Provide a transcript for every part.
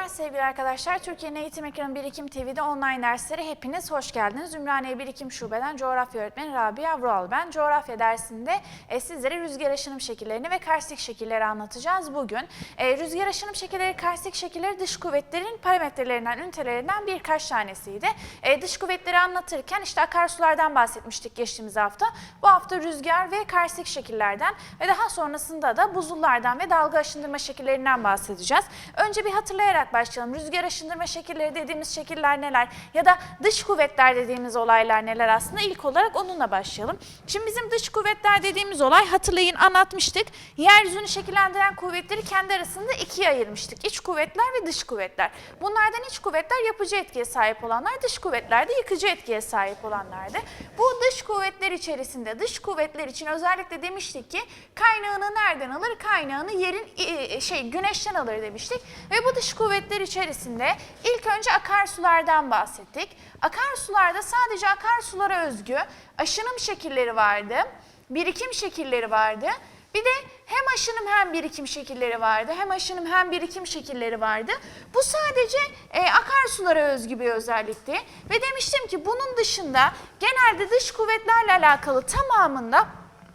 günler sevgili arkadaşlar. Türkiye'nin Eğitim Ekranı Birikim TV'de online derslere hepiniz hoş geldiniz. Ümraniye Birikim Şube'den coğrafya öğretmeni Rabia Vural ben. Coğrafya dersinde e, sizlere rüzgar aşınım şekillerini ve karstik şekilleri anlatacağız bugün. E, rüzgar aşınım şekilleri, karstik şekilleri dış kuvvetlerin parametrelerinden, ünitelerinden birkaç tanesiydi. E, dış kuvvetleri anlatırken işte akarsulardan bahsetmiştik geçtiğimiz hafta. Bu hafta rüzgar ve karstik şekillerden ve daha sonrasında da buzullardan ve dalga aşındırma şekillerinden bahsedeceğiz. Önce bir hatırlayarak başlayalım. Rüzgar aşındırma şekilleri dediğimiz şekiller neler ya da dış kuvvetler dediğimiz olaylar neler aslında ilk olarak onunla başlayalım. Şimdi bizim dış kuvvetler dediğimiz olay hatırlayın anlatmıştık. Yeryüzünü şekillendiren kuvvetleri kendi arasında ikiye ayırmıştık. İç kuvvetler ve dış kuvvetler. Bunlardan iç kuvvetler yapıcı etkiye sahip olanlar, dış kuvvetler de yıkıcı etkiye sahip olanlardı. Bu dış kuvvetler içerisinde dış kuvvetler için özellikle demiştik ki kaynağını nereden alır? Kaynağını yerin e, şey güneşten alır demiştik. Ve bu dış kuvvetler içerisinde ilk önce akarsulardan bahsettik. Akarsularda sadece akarsulara özgü aşınım şekilleri vardı, birikim şekilleri vardı. Bir de hem aşınım hem birikim şekilleri vardı. Hem aşınım hem birikim şekilleri vardı. Bu sadece e, akarsulara özgü bir özellikti. Ve demiştim ki bunun dışında genelde dış kuvvetlerle alakalı tamamında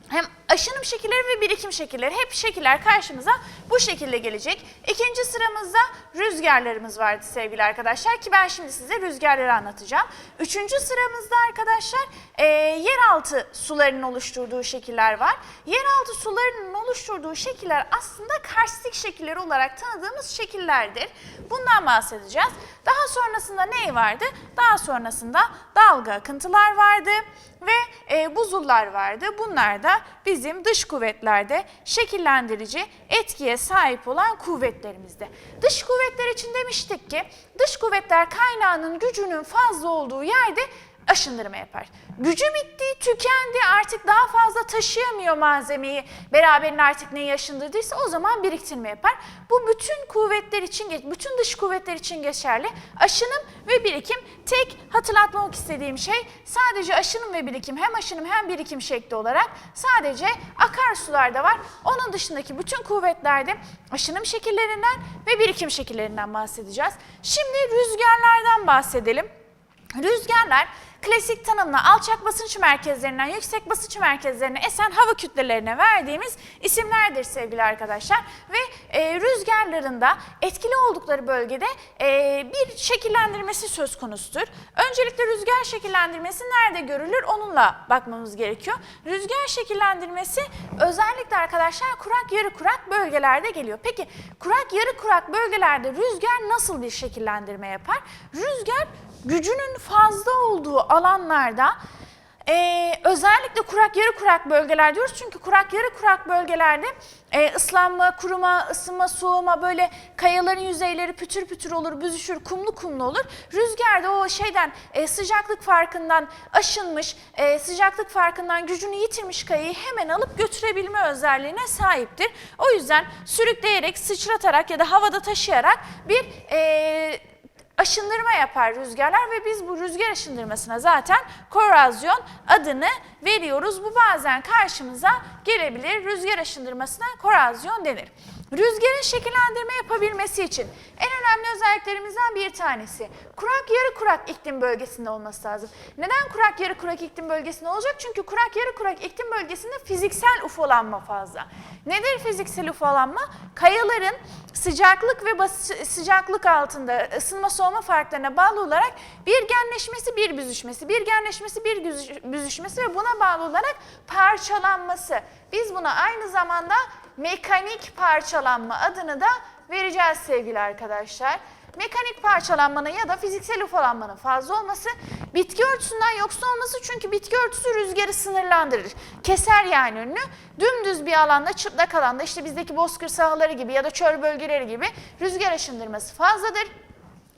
hem aşınım şekilleri ve birikim şekilleri hep şekiller karşımıza bu şekilde gelecek. İkinci sıramızda rüzgarlarımız vardı sevgili arkadaşlar ki ben şimdi size rüzgarları anlatacağım. Üçüncü sıramızda arkadaşlar e, yeraltı sularının oluşturduğu şekiller var. Yeraltı sularının oluşturduğu şekiller aslında karstik şekilleri olarak tanıdığımız şekillerdir. Bundan bahsedeceğiz. Daha sonrasında ne vardı? Daha sonrasında dalga akıntılar vardı ve e, buzullar vardı. Bunlar da bizim dış kuvvetlerde şekillendirici etkiye sahip olan kuvvetlerimizde. Dış kuvvetler için demiştik ki dış kuvvetler kaynağının gücünün fazla olduğu yerde aşındırma yapar. Gücü bitti, tükendi, artık daha fazla taşıyamıyor malzemeyi, beraberinde artık neyi aşındırdıysa o zaman biriktirme yapar. Bu bütün kuvvetler için, bütün dış kuvvetler için geçerli. Aşınım ve birikim tek hatırlatmak istediğim şey sadece aşınım ve birikim hem aşınım hem birikim şekli olarak sadece akarsularda var. Onun dışındaki bütün kuvvetlerde aşınım şekillerinden ve birikim şekillerinden bahsedeceğiz. Şimdi rüzgarlardan bahsedelim. Rüzgarlar klasik tanımla alçak basınç merkezlerinden yüksek basınç merkezlerine esen hava kütlelerine verdiğimiz isimlerdir sevgili arkadaşlar. Ve e, rüzgarlarında etkili oldukları bölgede e, bir şekillendirmesi söz konusudur. Öncelikle rüzgar şekillendirmesi nerede görülür onunla bakmamız gerekiyor. Rüzgar şekillendirmesi özellikle arkadaşlar kurak yarı kurak bölgelerde geliyor. Peki kurak yarı kurak bölgelerde rüzgar nasıl bir şekillendirme yapar? Rüzgar gücünün fazla olduğu alanlarda ee, özellikle kurak yarı kurak bölgeler diyoruz. Çünkü kurak yarı kurak bölgelerde e, ıslanma, kuruma, ısınma, soğuma böyle kayaların yüzeyleri pütür pütür olur, büzüşür, kumlu kumlu olur. Rüzgar da o şeyden e, sıcaklık farkından aşınmış, e, sıcaklık farkından gücünü yitirmiş kayayı hemen alıp götürebilme özelliğine sahiptir. O yüzden sürükleyerek, sıçratarak ya da havada taşıyarak bir... E, aşındırma yapar rüzgarlar ve biz bu rüzgar aşındırmasına zaten korozyon adını veriyoruz. Bu bazen karşımıza gelebilir. Rüzgar aşındırmasına korozyon denir. Rüzgarın şekillendirme yapabilmesi için en önemli özelliklerimizden bir tanesi kurak yarı kurak iklim bölgesinde olması lazım. Neden kurak yarı kurak iklim bölgesinde olacak? Çünkü kurak yarı kurak iklim bölgesinde fiziksel ufolanma fazla. Nedir fiziksel ufolanma? Kayaların sıcaklık ve sıcaklık altında ısınma soğuma farklarına bağlı olarak bir genleşmesi, bir büzüşmesi, bir genleşmesi, bir büzüşmesi ve buna bağlı olarak parçalanması. Biz buna aynı zamanda mekanik parçalanma adını da vereceğiz sevgili arkadaşlar. Mekanik parçalanmanın ya da fiziksel ufalanmanın fazla olması, bitki örtüsünden yoksun olması çünkü bitki örtüsü rüzgarı sınırlandırır. Keser yani önünü. Dümdüz bir alanda, çıplak alanda işte bizdeki bozkır sahaları gibi ya da çöl bölgeleri gibi rüzgar aşındırması fazladır.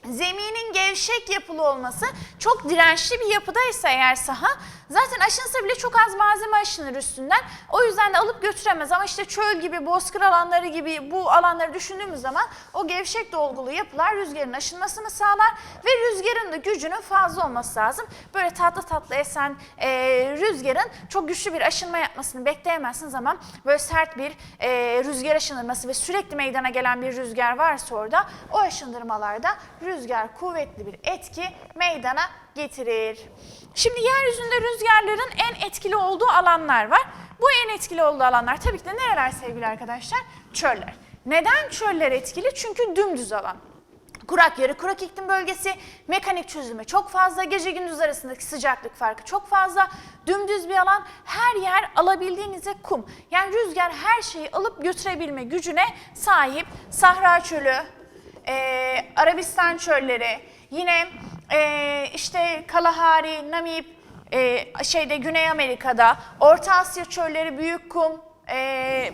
Zeminin gevşek yapılı olması çok dirençli bir yapıdaysa eğer saha zaten aşınsa bile çok az malzeme aşınır üstünden. O yüzden de alıp götüremez ama işte çöl gibi, bozkır alanları gibi bu alanları düşündüğümüz zaman o gevşek dolgulu yapılar rüzgarın aşınmasını sağlar ve rüzgarın da gücünün fazla olması lazım. Böyle tatlı tatlı esen e, rüzgarın çok güçlü bir aşınma yapmasını bekleyemezsiniz ama böyle sert bir e, rüzgar aşındırması ve sürekli meydana gelen bir rüzgar varsa orada o aşındırmalarda rüzgar kuvvetli bir etki meydana getirir. Şimdi yeryüzünde rüzgarların en etkili olduğu alanlar var. Bu en etkili olduğu alanlar tabii ki de nereler sevgili arkadaşlar? Çöller. Neden çöller etkili? Çünkü dümdüz alan. Kurak yarı kurak iklim bölgesi, mekanik çözümü çok fazla, gece gündüz arasındaki sıcaklık farkı çok fazla, dümdüz bir alan, her yer alabildiğinizde kum. Yani rüzgar her şeyi alıp götürebilme gücüne sahip. Sahra çölü, e, Arabistan çölleri, yine e, işte Kalahari, Namib, e, şeyde Güney Amerika'da, Orta Asya çölleri, Büyük Kum, e,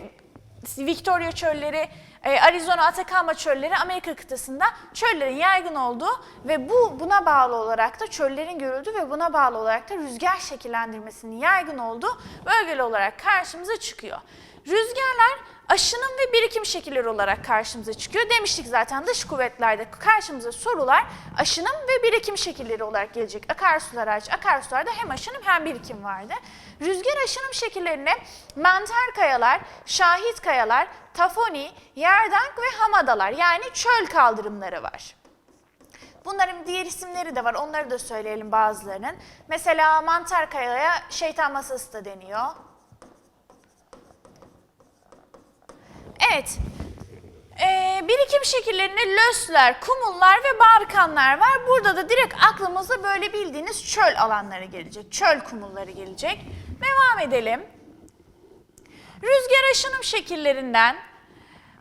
Victoria çölleri, e, Arizona, Atacama çölleri Amerika kıtasında çöllerin yaygın olduğu ve bu buna bağlı olarak da çöllerin görüldüğü ve buna bağlı olarak da rüzgar şekillendirmesinin yaygın olduğu bölgeli olarak karşımıza çıkıyor. Rüzgarlar aşınım ve birikim şekilleri olarak karşımıza çıkıyor. Demiştik zaten dış kuvvetlerde karşımıza sorular aşınım ve birikim şekilleri olarak gelecek. Akarsular hariç akarsularda hem aşınım hem birikim vardı. Rüzgar aşınım şekillerine mantar kayalar, şahit kayalar, tafoni, yerdank ve hamadalar yani çöl kaldırımları var. Bunların diğer isimleri de var. Onları da söyleyelim bazılarının. Mesela mantar kayaya şeytan masası da deniyor. Evet. Ee, birikim şekillerinde lösler, kumullar ve barkanlar var. Burada da direkt aklımıza böyle bildiğiniz çöl alanları gelecek. Çöl kumulları gelecek. Devam edelim. Rüzgar aşınım şekillerinden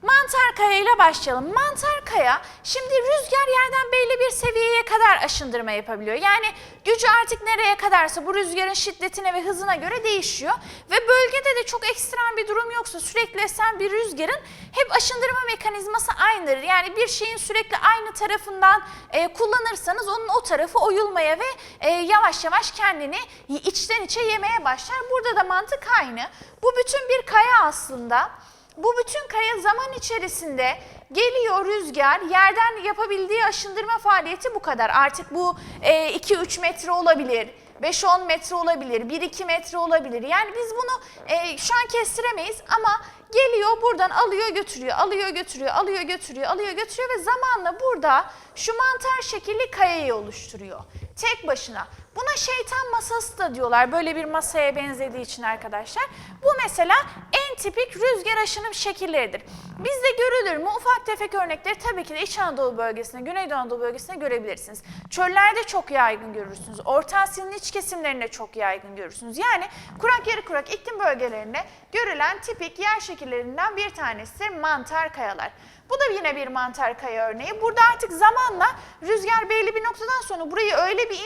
mantar kaya ile başlayalım. Mantar kaya şimdi rüzgar yerden belli bir seviyeye kadar aşındırma yapabiliyor. Yani gücü artık nereye kadarsa bu rüzgarın şiddetine ve hızına göre değişiyor. Ve bölgede de çok ekstrem bir durum yoksa sürekli esen bir rüzgarın hep aşındırma mekanizması aynıdır. Yani bir şeyin sürekli aynı tarafından e, kullanırsanız onun o tarafı oyulmaya ve e, yavaş yavaş kendini içten içe yemeye başlar. Burada da mantık aynı. Bu bütün bir kaya aslında. Bu bütün kaya zaman içerisinde geliyor rüzgar, yerden yapabildiği aşındırma faaliyeti bu kadar. Artık bu e, 2-3 metre olabilir, 5-10 metre olabilir, 1-2 metre olabilir. Yani biz bunu e, şu an kestiremeyiz ama geliyor buradan alıyor götürüyor, alıyor götürüyor, alıyor götürüyor, alıyor götürüyor ve zamanla burada şu mantar şekilli kayayı oluşturuyor. Tek başına. Buna şeytan masası da diyorlar böyle bir masaya benzediği için arkadaşlar. Bu mesela en tipik rüzgar aşınım şekilleridir. Bizde görülür mü? Ufak tefek örnekleri tabii ki de İç Anadolu bölgesinde, Güneydoğu Anadolu bölgesinde görebilirsiniz. Çöllerde çok yaygın görürsünüz. Orta Asya'nın iç kesimlerinde çok yaygın görürsünüz. Yani kurak yarı kurak iklim bölgelerinde görülen tipik yer şekillerinden bir tanesidir mantar kayalar. Bu da yine bir mantar kaya örneği. Burada artık zamanla rüzgar belli bir noktadan sonra burayı öyle bir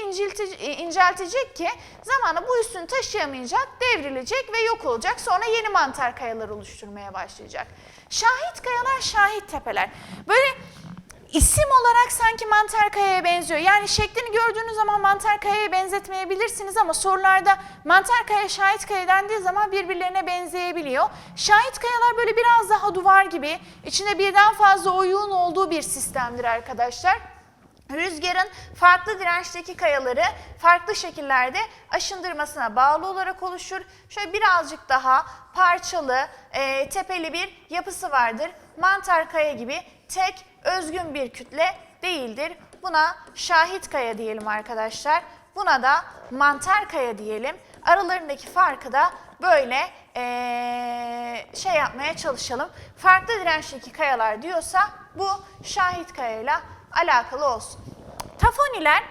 inceltecek ki zamanla bu üstünü taşıyamayacak, devrilecek ve yok olacak. Sonra yeni mantar kayalar oluşturmaya başlayacak. Şahit kayalar, şahit tepeler. Böyle isim olarak sanki mantar kayaya benziyor. Yani şeklini gördüğünüz zaman mantar kayaya benzetmeyebilirsiniz ama sorularda mantar kaya, şahit kaya dendiği zaman birbirlerine benzeyebiliyor. Şahit kayalar böyle biraz daha duvar gibi, içinde birden fazla oyuğun olduğu bir sistemdir arkadaşlar. Rüzgarın farklı dirençteki kayaları farklı şekillerde aşındırmasına bağlı olarak oluşur. Şöyle birazcık daha parçalı, e, tepeli bir yapısı vardır. Mantar kaya gibi tek özgün bir kütle değildir. Buna şahit kaya diyelim arkadaşlar. Buna da mantar kaya diyelim. Aralarındaki farkı da böyle eee, şey yapmaya çalışalım. Farklı dirençteki kayalar diyorsa bu şahit kayayla alakalı olsun. Tafoniler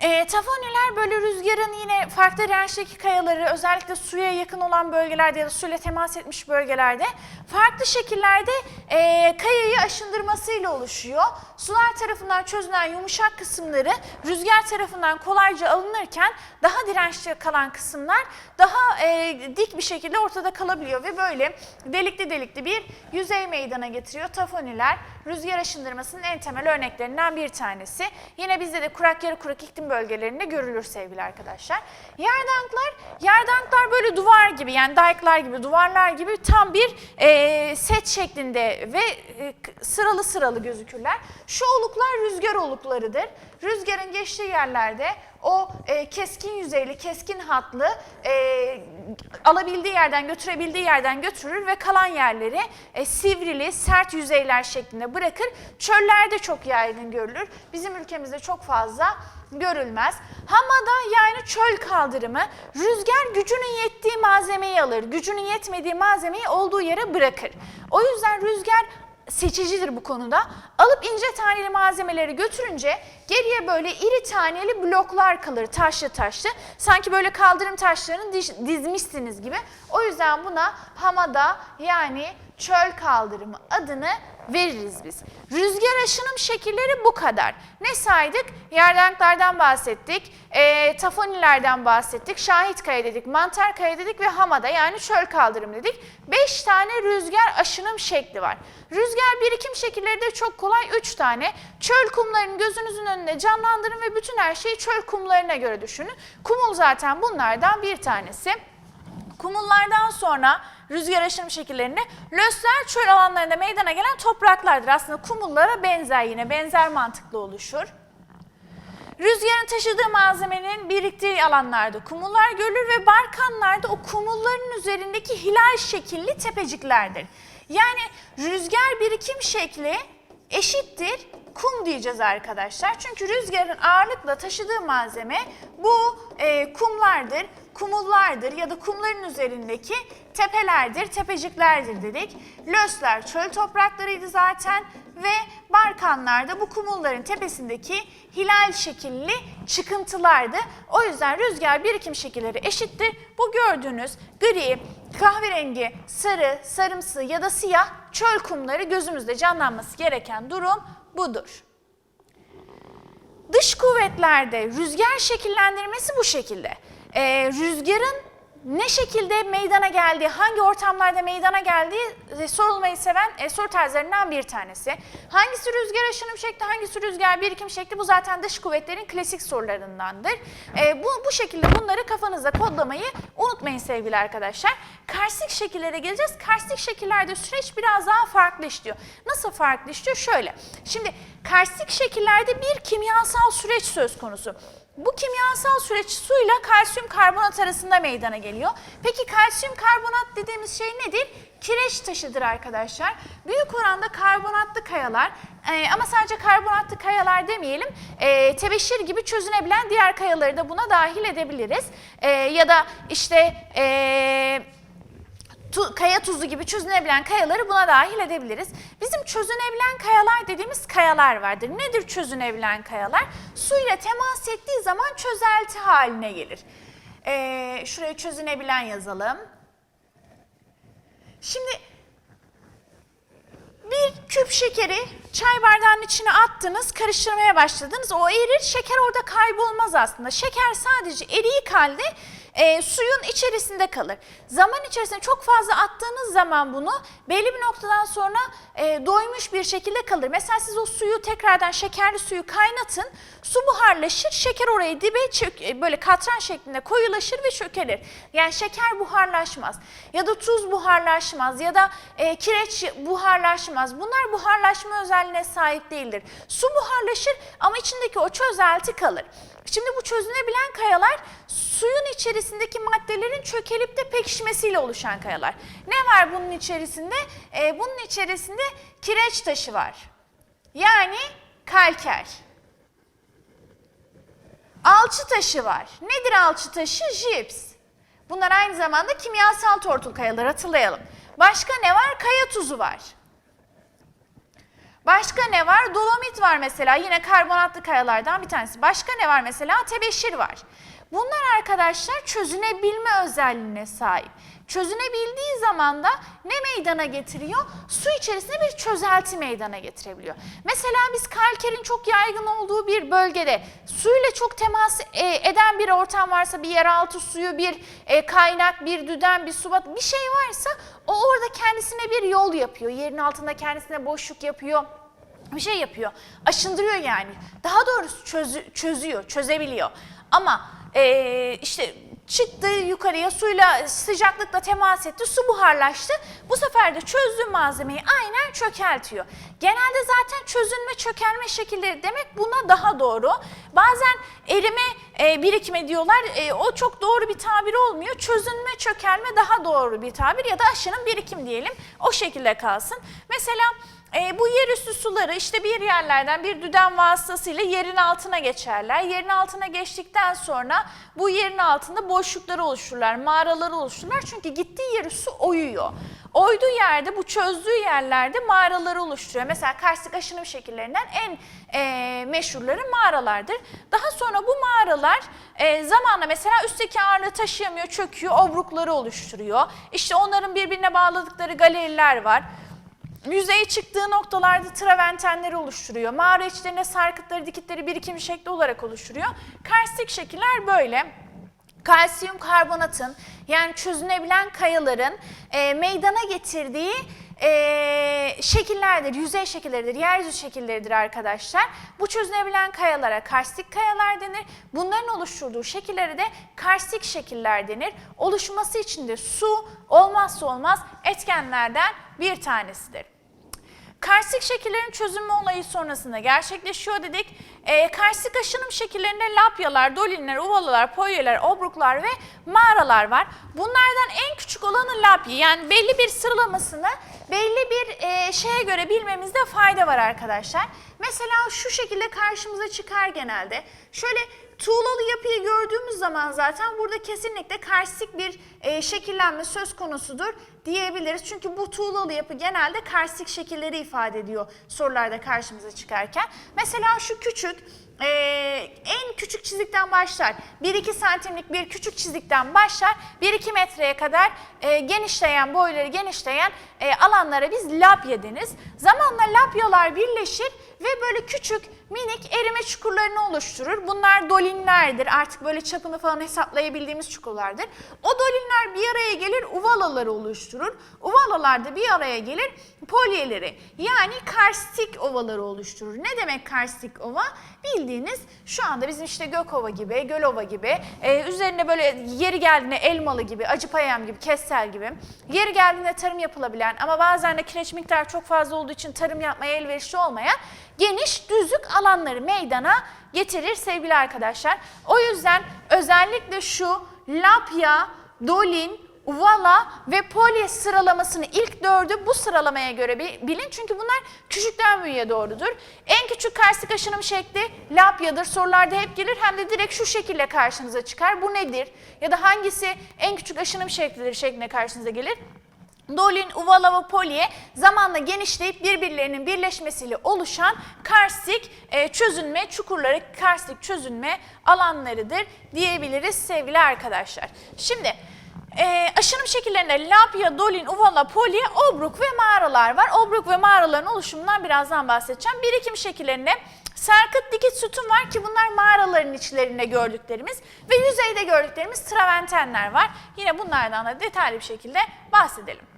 E, tafoniler böyle rüzgarın yine farklı dirençteki kayaları özellikle suya yakın olan bölgelerde ya da suyla temas etmiş bölgelerde farklı şekillerde e, kayayı aşındırmasıyla oluşuyor. Sular tarafından çözünen yumuşak kısımları rüzgar tarafından kolayca alınırken daha dirençli kalan kısımlar daha e, dik bir şekilde ortada kalabiliyor ve böyle delikli delikli bir yüzey meydana getiriyor. Tafoniler rüzgar aşındırmasının en temel örneklerinden bir tanesi. Yine bizde de kurak yarı kurak iklim bölgelerinde görülür sevgili arkadaşlar. Yerdanklar, yerdanklar böyle duvar gibi yani dayaklar gibi, duvarlar gibi tam bir e, set şeklinde ve e, sıralı sıralı gözükürler. Şu oluklar rüzgar oluklarıdır. Rüzgarın geçtiği yerlerde o e, keskin yüzeyli, keskin hatlı e, alabildiği yerden, götürebildiği yerden götürür ve kalan yerleri e, sivrili, sert yüzeyler şeklinde bırakır. Çöllerde çok yaygın görülür. Bizim ülkemizde çok fazla görülmez. Hamada yani çöl kaldırımı rüzgar gücünün yettiği malzemeyi alır. Gücünün yetmediği malzemeyi olduğu yere bırakır. O yüzden rüzgar seçicidir bu konuda. Alıp ince taneli malzemeleri götürünce geriye böyle iri taneli bloklar kalır taşlı taşlı. Sanki böyle kaldırım taşlarını diz- dizmişsiniz gibi. O yüzden buna hamada yani çöl kaldırımı adını veririz biz. Rüzgar aşınım şekilleri bu kadar. Ne saydık? Yerdanklardan bahsettik, e, tafonilerden bahsettik, şahit kaya dedik, mantar kaya dedik ve hamada yani çöl kaldırım dedik. 5 tane rüzgar aşınım şekli var. Rüzgar birikim şekilleri de çok kolay 3 tane. Çöl kumlarını gözünüzün önüne canlandırın ve bütün her şeyi çöl kumlarına göre düşünün. Kumul zaten bunlardan bir tanesi. Kumullardan sonra rüzgar aşınım şekillerinde lösler çöl alanlarında meydana gelen topraklardır. Aslında kumullara benzer yine benzer mantıklı oluşur. Rüzgarın taşıdığı malzemenin biriktiği alanlarda kumullar görülür ve barkanlarda o kumulların üzerindeki hilal şekilli tepeciklerdir. Yani rüzgar birikim şekli eşittir kum diyeceğiz arkadaşlar. Çünkü rüzgarın ağırlıkla taşıdığı malzeme bu e, kumlardır, kumullardır ya da kumların üzerindeki tepelerdir, tepeciklerdir dedik. Lösler çöl topraklarıydı zaten ve barkanlarda bu kumulların tepesindeki hilal şekilli çıkıntılardı. O yüzden rüzgar birikim şekilleri eşittir. Bu gördüğünüz gri, kahverengi, sarı, sarımsı ya da siyah çöl kumları gözümüzde canlanması gereken durum budur. Dış kuvvetlerde rüzgar şekillendirmesi bu şekilde. Ee, rüzgarın ne şekilde meydana geldiği, hangi ortamlarda meydana geldiği e, sorulmayı seven e, soru tarzlarından bir tanesi. Hangisi rüzgar aşınım şekli, hangisi rüzgar birikim şekli bu zaten dış kuvvetlerin klasik sorularındandır. E, bu, bu şekilde bunları kafanızda kodlamayı unutmayın sevgili arkadaşlar. Karstik şekillere geleceğiz. Karstik şekillerde süreç biraz daha farklı işliyor. Nasıl farklı işliyor? Şöyle. Şimdi karstik şekillerde bir kimyasal süreç söz konusu. Bu kimyasal süreç suyla kalsiyum karbonat arasında meydana geliyor. Peki kalsiyum karbonat dediğimiz şey nedir? Kireç taşıdır arkadaşlar. Büyük oranda karbonatlı kayalar e, ama sadece karbonatlı kayalar demeyelim. E, tebeşir gibi çözünebilen diğer kayaları da buna dahil edebiliriz. E, ya da işte... E, tu, kaya tuzu gibi çözünebilen kayaları buna dahil edebiliriz. Bizim çözünebilen kayalar dediğimiz kayalar vardır. Nedir çözünebilen kayalar? Suyla temas ettiği zaman çözelti haline gelir. Ee, şuraya çözünebilen yazalım. Şimdi bir küp şekeri çay bardağının içine attınız, karıştırmaya başladınız. O erir, şeker orada kaybolmaz aslında. Şeker sadece eriyik halde e, suyun içerisinde kalır. Zaman içerisinde çok fazla attığınız zaman bunu belli bir noktadan sonra e, doymuş bir şekilde kalır. Mesela siz o suyu tekrardan şekerli suyu kaynatın, su buharlaşır, şeker oraya dibe çök, e, böyle katran şeklinde koyulaşır ve çökelir. Yani şeker buharlaşmaz ya da tuz buharlaşmaz ya da e, kireç buharlaşmaz. Bunlar buharlaşma özelliğine sahip değildir. Su buharlaşır ama içindeki o çözelti kalır. Şimdi bu çözünebilen kayalar suyun içerisindeki maddelerin çökelip de pekişmesiyle oluşan kayalar. Ne var bunun içerisinde? Ee, bunun içerisinde kireç taşı var. Yani kalker. Alçı taşı var. Nedir alçı taşı? Jips. Bunlar aynı zamanda kimyasal tortul kayalar hatırlayalım. Başka ne var? Kaya tuzu var. Başka ne var? Dolomit var mesela yine karbonatlı kayalardan bir tanesi. Başka ne var mesela? Tebeşir var. Bunlar arkadaşlar çözünebilme özelliğine sahip. Çözünebildiği zaman da ne meydana getiriyor? Su içerisinde bir çözelti meydana getirebiliyor. Mesela biz kalkerin çok yaygın olduğu bir bölgede suyla çok temas e, eden bir ortam varsa bir yeraltı suyu, bir e, kaynak, bir düden, bir subat bir şey varsa o orada kendisine bir yol yapıyor. Yerin altında kendisine boşluk yapıyor bir şey yapıyor. Aşındırıyor yani. Daha doğrusu çözü- çözüyor, çözebiliyor. Ama eee, işte çıktı yukarıya suyla sıcaklıkla temas etti, su buharlaştı. Bu sefer de çözdüğü malzemeyi aynen çökeltiyor. Genelde zaten çözünme, çökelme şekilleri demek buna daha doğru. Bazen erime, e, birikme diyorlar. E, o çok doğru bir tabir olmuyor. Çözünme, çökelme daha doğru bir tabir ya da aşının birikim diyelim. O şekilde kalsın. Mesela e, bu yerüstü suları işte bir yerlerden bir düden vasıtasıyla yerin altına geçerler. Yerin altına geçtikten sonra bu yerin altında boşlukları oluştururlar, mağaraları oluştururlar. Çünkü gittiği yeri su oyuyor. Oyduğu yerde, bu çözdüğü yerlerde mağaraları oluşturuyor. Mesela karstik aşınım şekillerinden en e, meşhurları mağaralardır. Daha sonra bu mağaralar e, zamanla mesela üstteki ağırlığı taşıyamıyor, çöküyor, obrukları oluşturuyor. İşte onların birbirine bağladıkları galeriler var. Yüzeye çıktığı noktalarda traventenleri oluşturuyor. Mağara içlerine sarkıtları, dikitleri birikim şekli olarak oluşturuyor. Karstik şekiller böyle. Kalsiyum karbonatın yani çözünebilen kayaların e, meydana getirdiği e, şekillerdir, yüzey şekilleridir, yeryüzü şekilleridir arkadaşlar. Bu çözünebilen kayalara karstik kayalar denir. Bunların oluşturduğu şekillere de karstik şekiller denir. Oluşması için de su olmazsa olmaz etkenlerden bir tanesidir. Karstik şekillerin çözünme olayı sonrasında gerçekleşiyor dedik. E, karstik aşınım şekillerinde lapyalar, dolinler, uvalalar, polyeler, obruklar ve mağaralar var. Bunlardan en küçük olanı lapya. Yani belli bir sıralamasını belli bir e, şeye göre bilmemizde fayda var arkadaşlar. Mesela şu şekilde karşımıza çıkar genelde. Şöyle tuğlalı yapıyı gördüğümüz zaman zaten burada kesinlikle karstik bir e, şekillenme söz konusudur diyebiliriz. Çünkü bu tuğlalı yapı genelde karstik şekilleri ifade ediyor sorularda karşımıza çıkarken. Mesela şu küçük e, en küçük çizikten başlar. 1-2 santimlik bir küçük çizikten başlar. 1-2 metreye kadar e, genişleyen, boyları genişleyen e, alanlara biz lapya deniz. Zamanla lapyalar birleşir ve böyle küçük minik erime çukurlarını oluşturur. Bunlar dolinlerdir. Artık böyle çapını falan hesaplayabildiğimiz çukurlardır. O dolinler bir araya gelir, uvalaları oluşturur. Uvalalar da bir araya gelir, polyeleri yani karstik ovaları oluşturur. Ne demek karstik ova? Bildiğiniz şu anda bizim işte Gökova gibi, Gölova gibi, e, üzerine böyle yeri geldiğinde elmalı gibi, acıpayam gibi, kessel gibi, yeri geldiğinde tarım yapılabilen ama bazen de kireç miktarı çok fazla olduğu için tarım yapmaya elverişli olmayan geniş düzlük alanları meydana getirir sevgili arkadaşlar. O yüzden özellikle şu lapya, dolin, uvala ve polye sıralamasını ilk dördü bu sıralamaya göre bi- bilin. Çünkü bunlar küçükten büyüğe doğrudur. En küçük karstik aşınım şekli lapyadır. Sorularda hep gelir hem de direkt şu şekilde karşınıza çıkar. Bu nedir? Ya da hangisi en küçük aşınım şeklidir şeklinde karşınıza gelir. Dolin, uvala ve polye zamanla genişleyip birbirlerinin birleşmesiyle oluşan karstik e, çözünme çukurları, karstik çözünme alanlarıdır diyebiliriz sevgili arkadaşlar. Şimdi e, aşınım şekillerinde lapya, dolin, uvala, polye, obruk ve mağaralar var. Obruk ve mağaraların oluşumundan birazdan bahsedeceğim. Birikim şekillerinde sarkıt, dikit, sütun var ki bunlar mağaraların içlerinde gördüklerimiz ve yüzeyde gördüklerimiz traventenler var. Yine bunlardan da detaylı bir şekilde bahsedelim.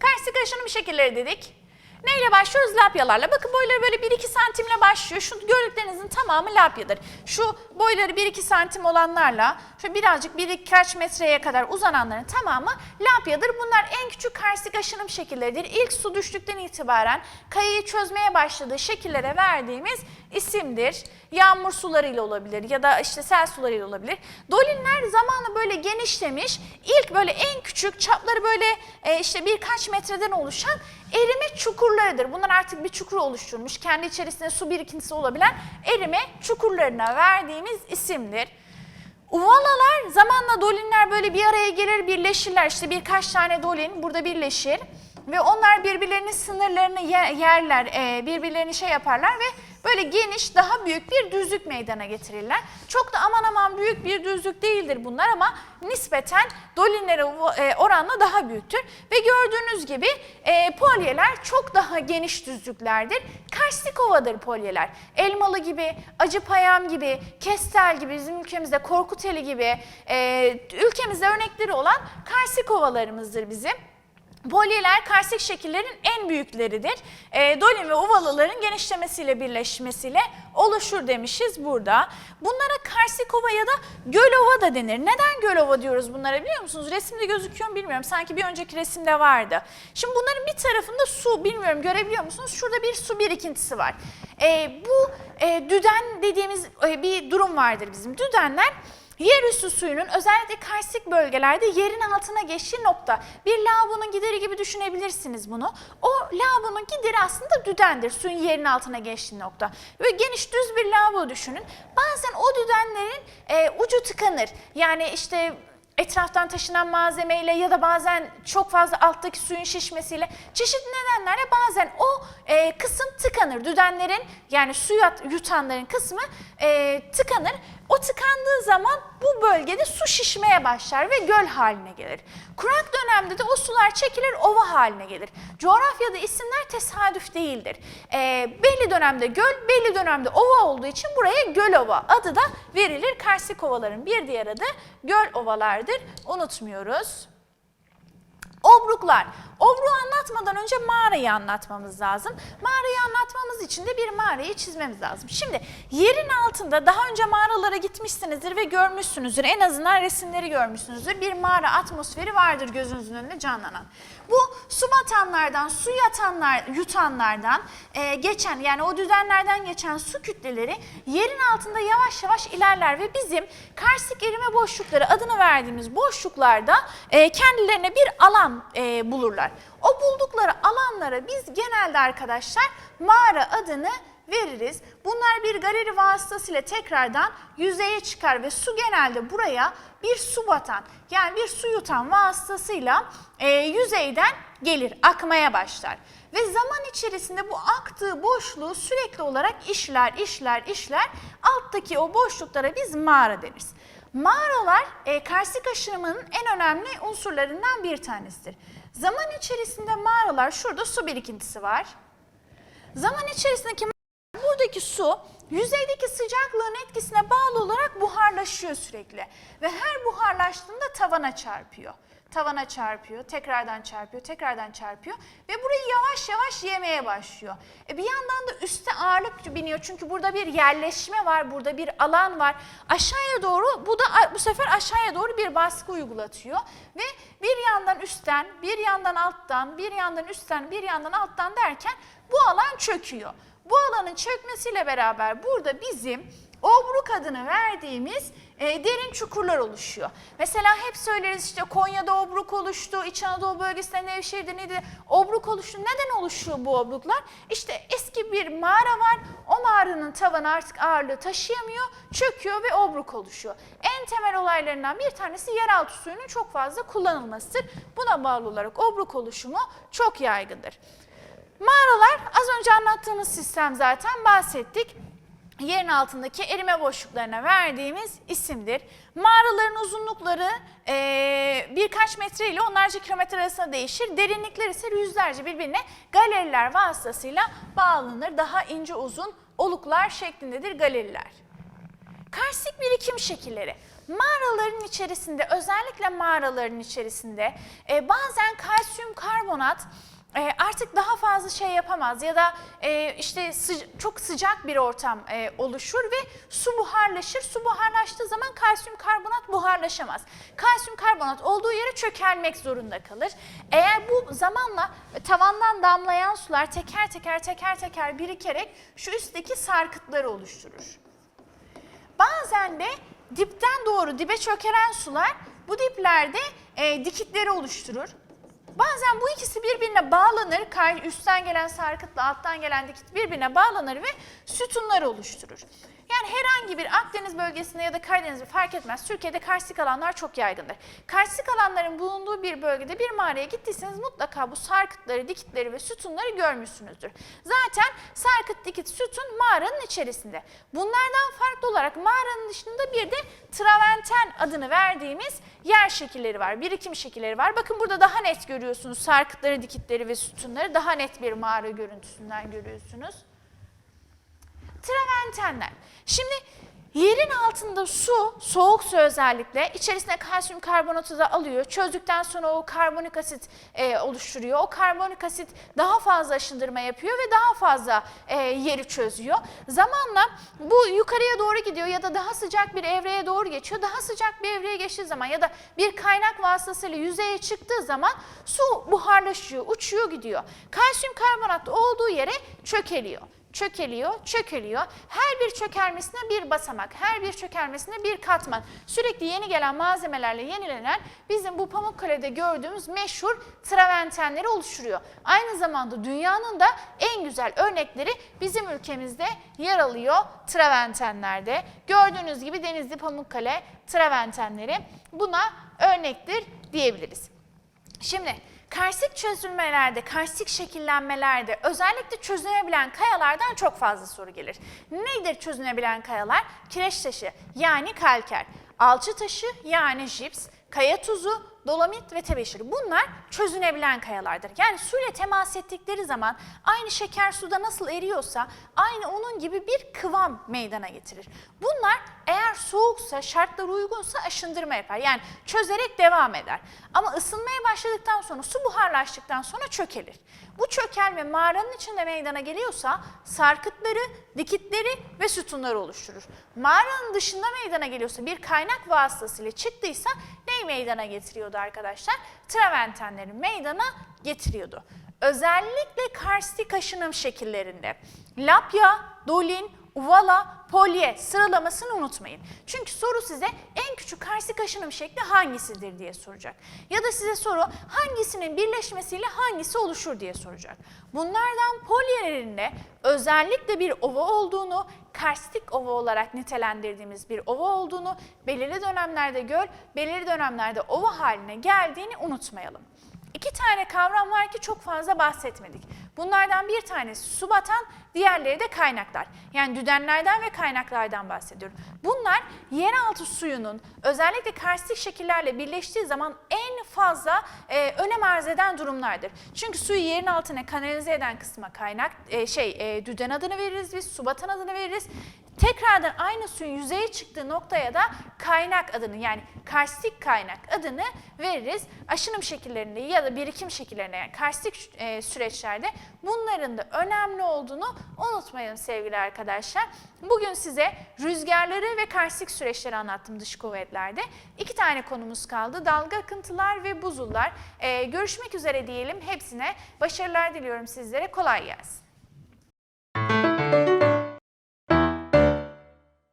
Karstik aşınım şekilleri dedik. Neyle başlıyoruz? Lapyalarla. Bakın boyları böyle 1-2 santimle başlıyor. Şu gördüklerinizin tamamı lapyadır. Şu boyları 1-2 santim olanlarla şu birazcık birkaç metreye kadar uzananların tamamı lapyadır. Bunlar en küçük karstik aşınım şekilleridir. İlk su düştükten itibaren kayayı çözmeye başladığı şekillere verdiğimiz isimdir. Yağmur sularıyla olabilir ya da işte sel sularıyla olabilir. Dolinler zamanla böyle genişlemiş. İlk böyle en küçük çapları böyle e, işte birkaç metreden oluşan erime çukurlarıdır. Bunlar artık bir çukur oluşturmuş. Kendi içerisinde su birikintisi olabilen erime çukurlarına verdiğimiz isimdir. Uvalalar zamanla dolinler böyle bir araya gelir birleşirler. İşte birkaç tane dolin burada birleşir. ve onlar birbirlerinin sınırlarını ye- yerler, birbirlerini şey yaparlar ve böyle geniş, daha büyük bir düzlük meydana getirirler. Çok da aman aman büyük bir düzlük değildir bunlar ama nispeten dolinlere e, oranla daha büyüktür. Ve gördüğünüz gibi e, polyeler çok daha geniş düzlüklerdir. Karstik ovadır polyeler. Elmalı gibi, acıpayam gibi, kestel gibi, bizim ülkemizde korkuteli gibi e, ülkemizde örnekleri olan karstik ovalarımızdır bizim. Polyeler karstik şekillerin en büyükleridir. E, dolin ve ovalıların genişlemesiyle birleşmesiyle oluşur demişiz burada. Bunlara karstik ova ya da göl ova da denir. Neden göl ova diyoruz bunlara biliyor musunuz? Resimde gözüküyor mu bilmiyorum. Sanki bir önceki resimde vardı. Şimdi bunların bir tarafında su bilmiyorum görebiliyor musunuz? Şurada bir su birikintisi var. E, bu e, düden dediğimiz e, bir durum vardır bizim. Düdenler Yerüstü suyunun özellikle karstik bölgelerde yerin altına geçtiği nokta. Bir lavabonun gideri gibi düşünebilirsiniz bunu. O lavabonun gideri aslında düdendir. Suyun yerin altına geçtiği nokta. Ve geniş düz bir lavabo düşünün. Bazen o düdenlerin e, ucu tıkanır. Yani işte etraftan taşınan malzemeyle ya da bazen çok fazla alttaki suyun şişmesiyle çeşitli nedenlerle bazen o e, kısım tıkanır. Düdenlerin yani su yat- yutanların kısmı e, tıkanır. O tıkandığı zaman bu bölgede su şişmeye başlar ve göl haline gelir. Kurak dönemde de o sular çekilir ova haline gelir. Coğrafyada isimler tesadüf değildir. E, belli dönemde göl, belli dönemde ova olduğu için buraya göl ova adı da verilir. Karstik ovaların bir diğer adı göl ovalardır. Unutmuyoruz. Obruklar. Obruğu anlatmadan önce mağarayı anlatmamız lazım. Mağarayı anlatmamız için de bir mağarayı çizmemiz lazım. Şimdi yerin altında daha önce mağaralara gitmişsinizdir ve görmüşsünüzdür. En azından resimleri görmüşsünüzdür. Bir mağara atmosferi vardır gözünüzün önünde canlanan. Bu su batanlardan, su yatanlar, yutanlardan e, geçen yani o düzenlerden geçen su kütleleri yerin altında yavaş yavaş ilerler ve bizim karstik erime boşlukları adını verdiğimiz boşluklarda e, kendilerine bir alan e, bulurlar. O buldukları alanlara biz genelde arkadaşlar mağara adını veririz. Bunlar bir galeri vasıtasıyla tekrardan yüzeye çıkar ve su genelde buraya bir su batan yani bir su yutan vasıtasıyla e, yüzeyden gelir, akmaya başlar. Ve zaman içerisinde bu aktığı boşluğu sürekli olarak işler, işler, işler. Alttaki o boşluklara biz mağara deriz. Mağaralar e, karstik aşınımının en önemli unsurlarından bir tanesidir. Zaman içerisinde mağaralar, şurada su birikintisi var. Zaman içerisindeki buradaki su yüzeydeki sıcaklığın etkisine bağlı olarak buharlaşıyor sürekli. Ve her buharlaştığında tavana çarpıyor. Tavana çarpıyor, tekrardan çarpıyor, tekrardan çarpıyor ve burayı yavaş yavaş yemeye başlıyor. E bir yandan da üste ağırlık biniyor çünkü burada bir yerleşme var, burada bir alan var. Aşağıya doğru bu da bu sefer aşağıya doğru bir baskı uygulatıyor ve bir yandan üstten, bir yandan alttan, bir yandan üstten, bir yandan alttan derken bu alan çöküyor. Bu alanın çökmesiyle beraber burada bizim obruk adını verdiğimiz e, derin çukurlar oluşuyor. Mesela hep söyleriz işte Konya'da obruk oluştu, İç Anadolu bölgesinde Nevşehir'de neydi? Obruk oluştu. Neden oluşuyor bu obruklar? İşte eski bir mağara var. O mağaranın tavanı artık ağırlığı taşıyamıyor, çöküyor ve obruk oluşuyor. En temel olaylarından bir tanesi yeraltı suyunun çok fazla kullanılmasıdır. Buna bağlı olarak obruk oluşumu çok yaygındır. Mağaralar az önce anlattığımız sistem zaten bahsettik. Yerin altındaki erime boşluklarına verdiğimiz isimdir. Mağaraların uzunlukları eee, birkaç metre ile onlarca kilometre arasında değişir. Derinlikler ise yüzlerce birbirine galeriler vasıtasıyla bağlanır. Daha ince uzun oluklar şeklindedir galeriler. Karstik birikim şekilleri. Mağaraların içerisinde özellikle mağaraların içerisinde e, bazen kalsiyum karbonat e, artık daha fazla şey yapamaz ya da e, işte sı- çok sıcak bir ortam e, oluşur ve su buharlaşır. Su buharlaştığı zaman kalsiyum karbonat buharlaşamaz. Kalsiyum karbonat olduğu yere çökelmek zorunda kalır. Eğer bu zamanla tavandan damlayan sular teker teker teker teker birikerek şu üstteki sarkıtları oluşturur. Bazen de dipten doğru dibe çökeren sular bu diplerde e, dikitleri oluşturur. Bazen bu ikisi birbirine bağlanır. Üstten gelen sarkıtla alttan gelen dikit birbirine bağlanır ve sütunlar oluşturur. Yani herhangi bir Akdeniz bölgesinde ya da Karadeniz'de fark etmez. Türkiye'de karstik alanlar çok yaygındır. Karstik alanların bulunduğu bir bölgede bir mağaraya gittiyseniz mutlaka bu sarkıtları, dikitleri ve sütunları görmüşsünüzdür. Zaten sarkıt, dikit, sütun mağaranın içerisinde. Bunlardan farklı olarak mağaranın dışında bir de traventen adını verdiğimiz yer şekilleri var, birikim şekilleri var. Bakın burada daha net görüyorsunuz sarkıtları, dikitleri ve sütunları daha net bir mağara görüntüsünden görüyorsunuz. Traventenler. Şimdi yerin altında su, soğuk su özellikle içerisine kalsiyum karbonatı da alıyor. Çözdükten sonra o karbonik asit e, oluşturuyor. O karbonik asit daha fazla aşındırma yapıyor ve daha fazla e, yeri çözüyor. Zamanla bu yukarıya doğru gidiyor ya da daha sıcak bir evreye doğru geçiyor. Daha sıcak bir evreye geçtiği zaman ya da bir kaynak vasıtasıyla yüzeye çıktığı zaman su buharlaşıyor, uçuyor gidiyor. Kalsiyum karbonat olduğu yere çökeliyor çökeliyor, çökeliyor. Her bir çökelmesine bir basamak, her bir çökelmesine bir katman. Sürekli yeni gelen malzemelerle yenilenen bizim bu Pamukkale'de gördüğümüz meşhur traventenleri oluşturuyor. Aynı zamanda dünyanın da en güzel örnekleri bizim ülkemizde yer alıyor traventenlerde. Gördüğünüz gibi Denizli Pamukkale traventenleri buna örnektir diyebiliriz. Şimdi karstik çözülmelerde, karstik şekillenmelerde özellikle çözünebilen kayalardan çok fazla soru gelir. Nedir çözünebilen kayalar? Kireç taşı yani kalker, alçı taşı yani jips, kaya tuzu, dolomit ve tebeşir. Bunlar çözünebilen kayalardır. Yani suyla temas ettikleri zaman aynı şeker suda nasıl eriyorsa aynı onun gibi bir kıvam meydana getirir. Bunlar eğer soğuksa, şartlar uygunsa aşındırma yapar. Yani çözerek devam eder. Ama ısınmaya başladıktan sonra, su buharlaştıktan sonra çökelir. Bu çökelme mağaranın içinde meydana geliyorsa sarkıtları, dikitleri ve sütunları oluşturur. Mağaranın dışında meydana geliyorsa bir kaynak vasıtasıyla çıktıysa neyi meydana getiriyordu arkadaşlar? Traventenleri meydana getiriyordu. Özellikle karstik aşınım şekillerinde lapya, dolin, uvala, polye sıralamasını unutmayın. Çünkü soru size en küçük karstik aşınım şekli hangisidir diye soracak. Ya da size soru hangisinin birleşmesiyle hangisi oluşur diye soracak. Bunlardan polyelerinde özellikle bir ova olduğunu, karstik ova olarak nitelendirdiğimiz bir ova olduğunu, belirli dönemlerde göl, belirli dönemlerde ova haline geldiğini unutmayalım. İki tane kavram var ki çok fazla bahsetmedik. Bunlardan bir tanesi su batan, diğerleri de kaynaklar. Yani düdenlerden ve kaynaklardan bahsediyorum. Bunlar yeraltı suyunun özellikle karstik şekillerle birleştiği zaman en fazla e, önem arz eden durumlardır. Çünkü suyu yerin altına kanalize eden kısma kaynak e, şey e, düden adını veririz biz, su batan adını veririz. Tekrardan aynı suyun yüzeye çıktığı noktaya da kaynak adını yani karstik kaynak adını veririz. Aşınım şekillerinde ya da birikim şekillerinde yani karstik e, süreçlerde bunların da önemli olduğunu unutmayalım sevgili arkadaşlar. Bugün size rüzgarları ve karstik süreçleri anlattım dış kuvvetlerde. İki tane konumuz kaldı. Dalga akıntılar ve buzullar. E, görüşmek üzere diyelim hepsine. Başarılar diliyorum sizlere. Kolay gelsin.